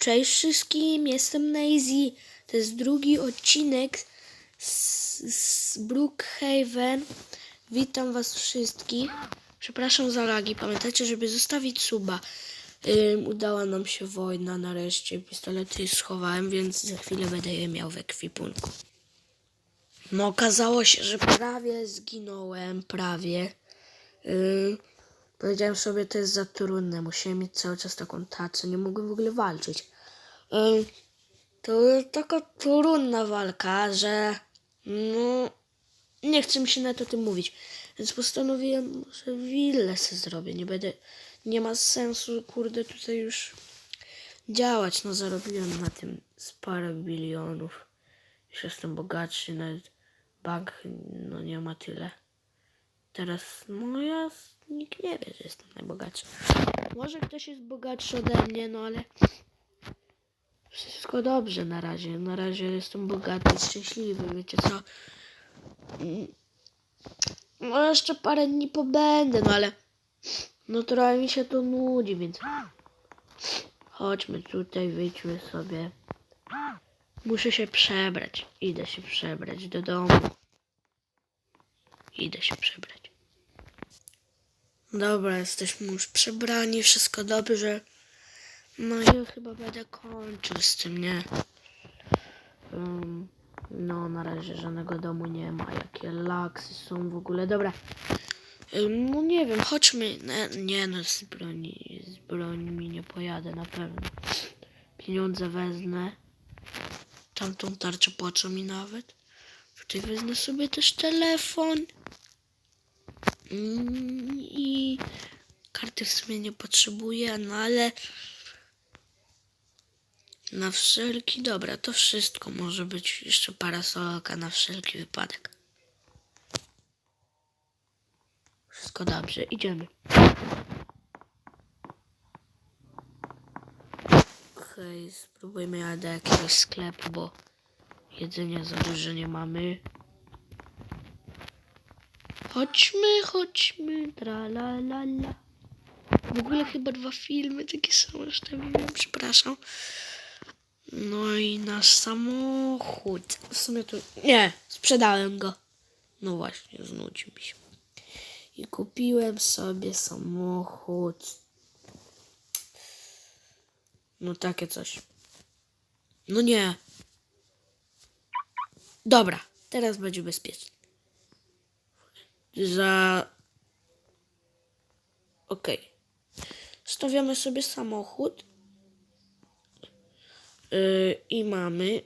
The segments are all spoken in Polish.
Cześć wszystkim, jestem Nazy. To jest drugi odcinek z, z Brookhaven. Witam was wszystkich. Przepraszam za lagi. Pamiętajcie, żeby zostawić suba. Ym, udała nam się wojna nareszcie. Pistolety schowałem, więc za chwilę będę je miał w ekwipunku. No okazało się, że prawie zginąłem, prawie. Yy, powiedziałem sobie, to jest za trudne. Musiałem mieć cały czas taką tacę, nie mogłem w ogóle walczyć. To jest taka trudna walka, że no nie chce mi się nawet o tym mówić. Więc postanowiłem, że willę se zrobię. Nie będę, nie ma sensu, kurde, tutaj już działać. No zarobiłem na tym z parę bilionów. Już jestem bogatszy, nawet bank no nie ma tyle. Teraz, no ja, nikt nie wie, że jestem najbogatszy. Może ktoś jest bogatszy ode mnie, no ale wszystko dobrze na razie. Na razie jestem bogaty szczęśliwy, wiecie co? No jeszcze parę dni pobędę, no ale no trochę mi się to nudzi, więc chodźmy tutaj, wyjdźmy sobie. Muszę się przebrać. Idę się przebrać do domu. Idę się przebrać. Dobra, jesteśmy już przebrani, wszystko dobrze. No ja chyba będę kończył z tym, nie? Um, no, na razie żadnego domu nie ma. Jakie laksy są w ogóle. Dobra. Ym, No nie wiem, chodźmy. Nie, nie no, z broni, z broni mi nie pojadę na pewno. Pieniądze wezmę. Tamtą tarczę płacą mi nawet. Tutaj wezmę sobie też telefon. Mm, I karty w sumie nie potrzebuję, no ale na wszelki, dobra, to wszystko może być jeszcze parasolka na wszelki wypadek. Wszystko dobrze, idziemy. Okej, spróbujmy jechać do jakiegoś sklepu, bo jedzenia za dużo nie mamy. Chodźmy, chodźmy, tra la la la. W ogóle chyba dwa filmy takie same ustawiłem, przepraszam. No i nasz samochód. W sumie to... Nie, sprzedałem go. No właśnie, znudził mi się. I kupiłem sobie samochód. No takie coś. No nie. Dobra, teraz będzie bezpiecznie. Za... Okej. Stawiamy sobie samochód. Yy, I mamy.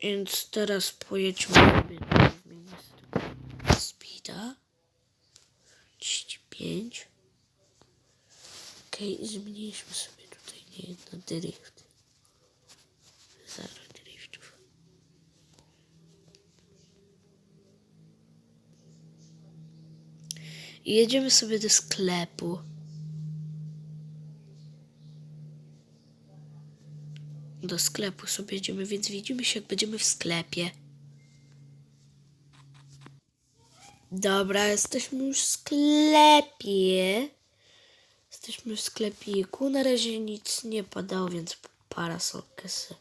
Więc teraz pojedźmy speeda. 35. Okej, zmniejszymy sobie tutaj nie na drift. Zero driftów. I jedziemy sobie do sklepu. Do sklepu sobie jedziemy, więc widzimy się, jak będziemy w sklepie. Dobra, jesteśmy już w sklepie. Jesteśmy w sklepiku. Na razie nic nie padało, więc parasolkę se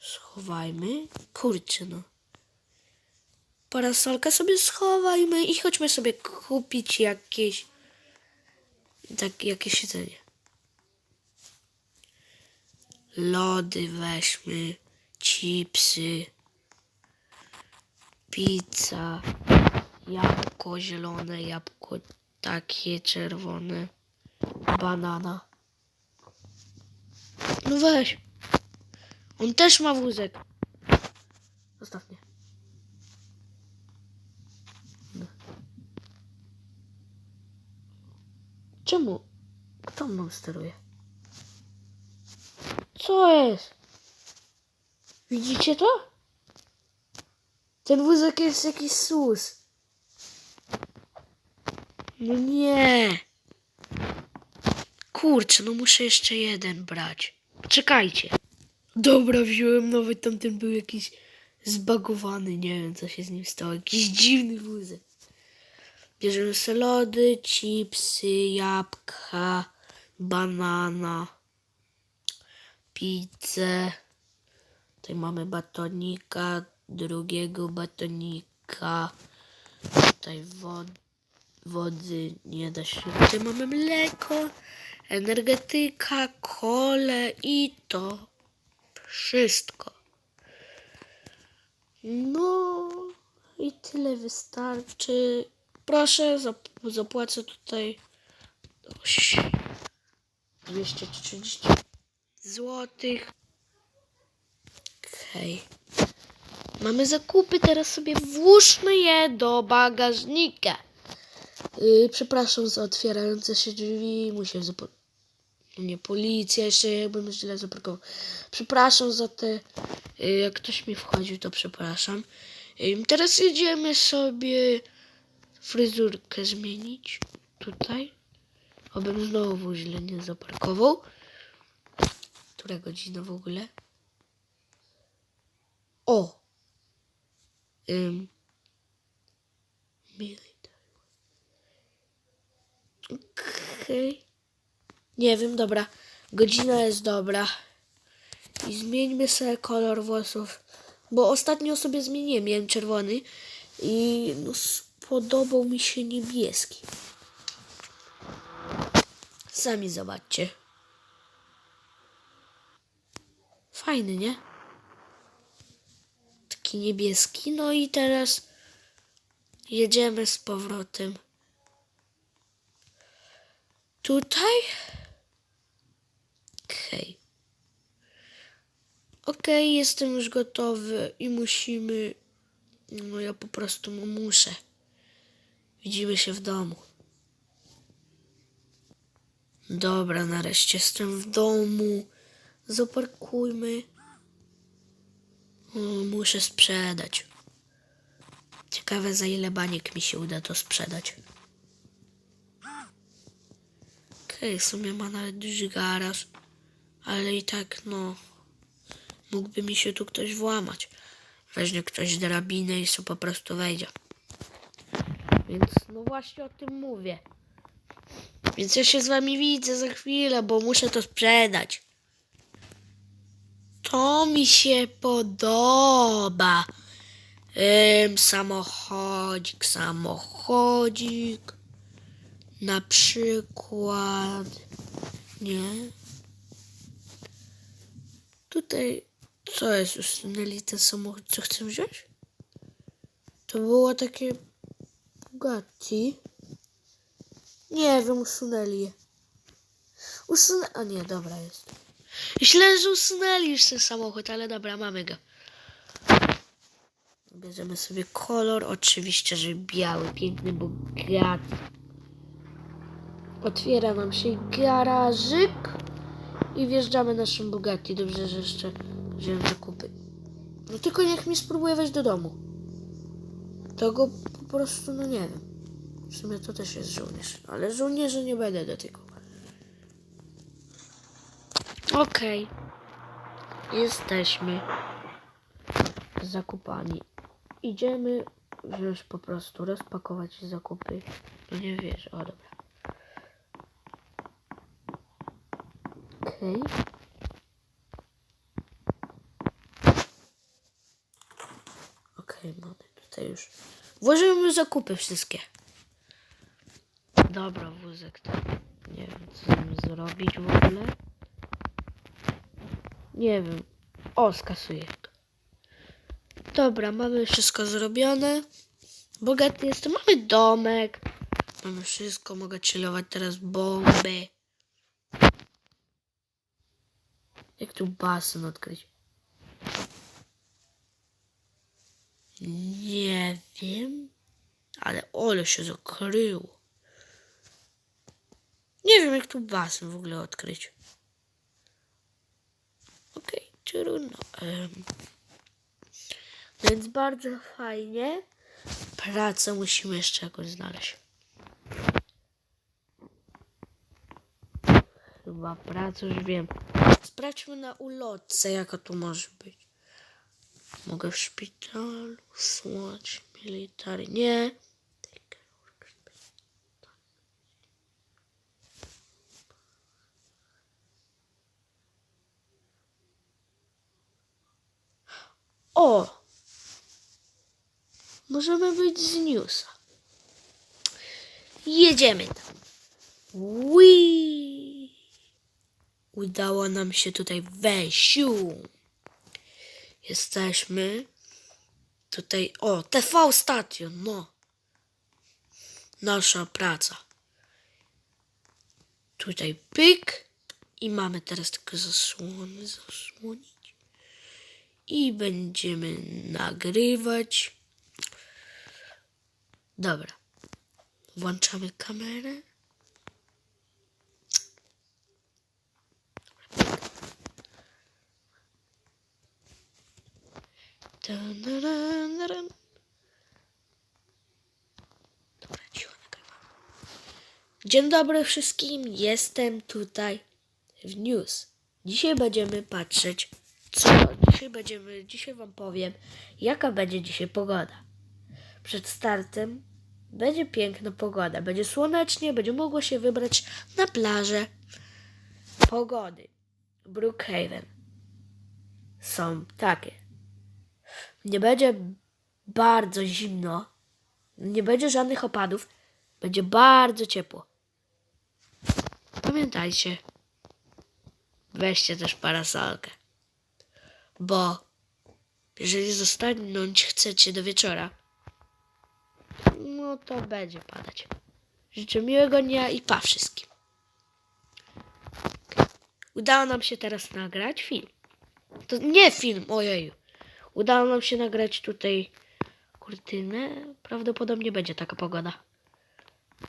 schowajmy. Kurczę, no. Parasolkę sobie schowajmy i chodźmy sobie kupić jakieś tak, jakieś jedzenie. Lody weźmy, chipsy, pizza, jabłko zielone, jabłko takie czerwone, banana. No weź. On też ma wózek. Zostaw mnie. Czemu? Kto mną steruje? Co jest? Widzicie to? Ten wózek jest jakiś sus. No nie. Kurczę, no muszę jeszcze jeden brać. Czekajcie. Dobra, wziąłem nowy, tamten był jakiś zbagowany, nie wiem co się z nim stało. Jakiś dziwny wózek. Bierzemy sobie lody, chipsy, jabłka, banana. Pizzę. Tutaj mamy batonika, drugiego batonika. Tutaj wod, wody nie da się. Tutaj mamy mleko, energetyka, kole i to wszystko. No i tyle wystarczy. Proszę, zap- zapłacę tutaj dość 230 złotych. Okej. Mamy zakupy, teraz sobie włóżmy je do bagażnika. Yy, przepraszam za otwierające się drzwi. Musiałem zapo- nie policja, jeszcze jakbym źle zaparkował. Przepraszam za te. y, Jak ktoś mi wchodził, to przepraszam. Ym, Teraz jedziemy sobie fryzurkę zmienić. Tutaj. Obym znowu źle nie zaparkował. Która godzina w ogóle? O! Military. Okej. Nie wiem, dobra. Godzina jest dobra. I zmieńmy sobie kolor włosów. Bo ostatnio sobie zmieniłem. Miałem czerwony. I no, spodobał mi się niebieski. Sami zobaczcie. Fajny, nie? Taki niebieski. No i teraz jedziemy z powrotem. Tutaj? Okej. Okej, jestem już gotowy i musimy. No ja po prostu muszę. Widzimy się w domu. Dobra, nareszcie jestem w domu. Zaparkujmy. O, muszę sprzedać. Ciekawe za ile baniek mi się uda to sprzedać. Okej, w sumie ma nawet duży garaż. Ale i tak no. Mógłby mi się tu ktoś włamać. Weźmie ktoś drabinę i sobie po prostu wejdzie. Więc no właśnie o tym mówię. Więc ja się z wami widzę za chwilę, bo muszę to sprzedać. To mi się podoba. Ym, samochodzik, samochodzik. Na przykład. Nie. Tutaj. Co jest? Usunęli ten samochód, co chcę wziąć? To było takie. Bugatti. Nie wiem, usunęli je. Usunę... A nie, dobra jest. Myślę, że usunęli już ten samochód, ale dobra, mamy go. Bierzemy sobie kolor, oczywiście, że biały, piękny Bugatti. Otwiera nam się garażyk i wjeżdżamy naszym Bugatti. Dobrze, że jeszcze wziąłem zakupy. No tylko niech mi spróbuje wejść do domu. To go po prostu, no nie wiem. W sumie to też jest żołnierz, ale żołnierzy nie będę dotykał. Okej. Jesteśmy z zakupami. Idziemy wziąć po prostu, rozpakować zakupy. No nie wiesz, o dobra. Okej. Okej, mamy tutaj już. Włożymy zakupy wszystkie. Dobra, wózek to nie wiem co z nim zrobić w ogóle. Nie wiem. O, skasuję to. Dobra, mamy wszystko zrobione. Bogaty jestem. Mamy domek. Mamy wszystko. Mogę chillować teraz bomby. Jak tu basen odkryć? Nie wiem. Ale ole się zakryło. Nie wiem, jak tu basen w ogóle odkryć. Trudno. Więc bardzo fajnie. Pracę musimy jeszcze jakoś znaleźć. Chyba pracę już wiem. Sprawdźmy na ulotce, jaka tu może być. Mogę w szpitalu, słać, military. Nie. O! Możemy być z newsa. Jedziemy tam. Udało nam się tutaj wejść. Jesteśmy tutaj. O, TV Station, no. Nasza praca. Tutaj pyk. I mamy teraz tylko zasłony zasłonić. I będziemy nagrywać. Dobra. Włączamy kamerę. Dobra, cicho nagrywam. Dzień dobry wszystkim, jestem tutaj w news. Dzisiaj będziemy patrzeć, co dzisiaj będziemy, dzisiaj wam powiem, jaka będzie dzisiaj pogoda. Przed startem będzie piękna pogoda, będzie słonecznie, będzie mogło się wybrać na plażę. Pogody Brookhaven są takie. Nie będzie bardzo zimno, nie będzie żadnych opadów, będzie bardzo ciepło. Pamiętajcie, weźcie też parasolkę, bo jeżeli zostać chcecie do wieczora, no to będzie padać. Życzę miłego dnia i pa wszystkim. Udało nam się teraz nagrać film. To nie film, ojeju. Udało nam się nagrać tutaj kurtynę. Prawdopodobnie będzie taka pogoda.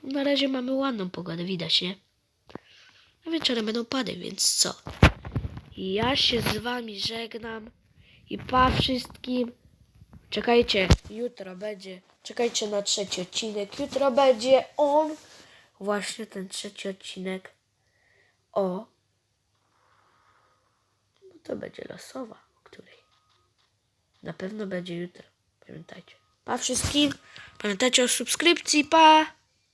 Na razie mamy ładną pogodę, widać, nie? A wieczorem będą pady, więc co? Ja się z wami żegnam i pa wszystkim. Czekajcie, jutro będzie. Czekajcie na trzeci odcinek. Jutro będzie on. Właśnie ten trzeci odcinek. O. No to będzie losowa, o której. Na pewno będzie jutro. Pamiętajcie. Pa wszystkim. Pamiętajcie o subskrypcji. Pa.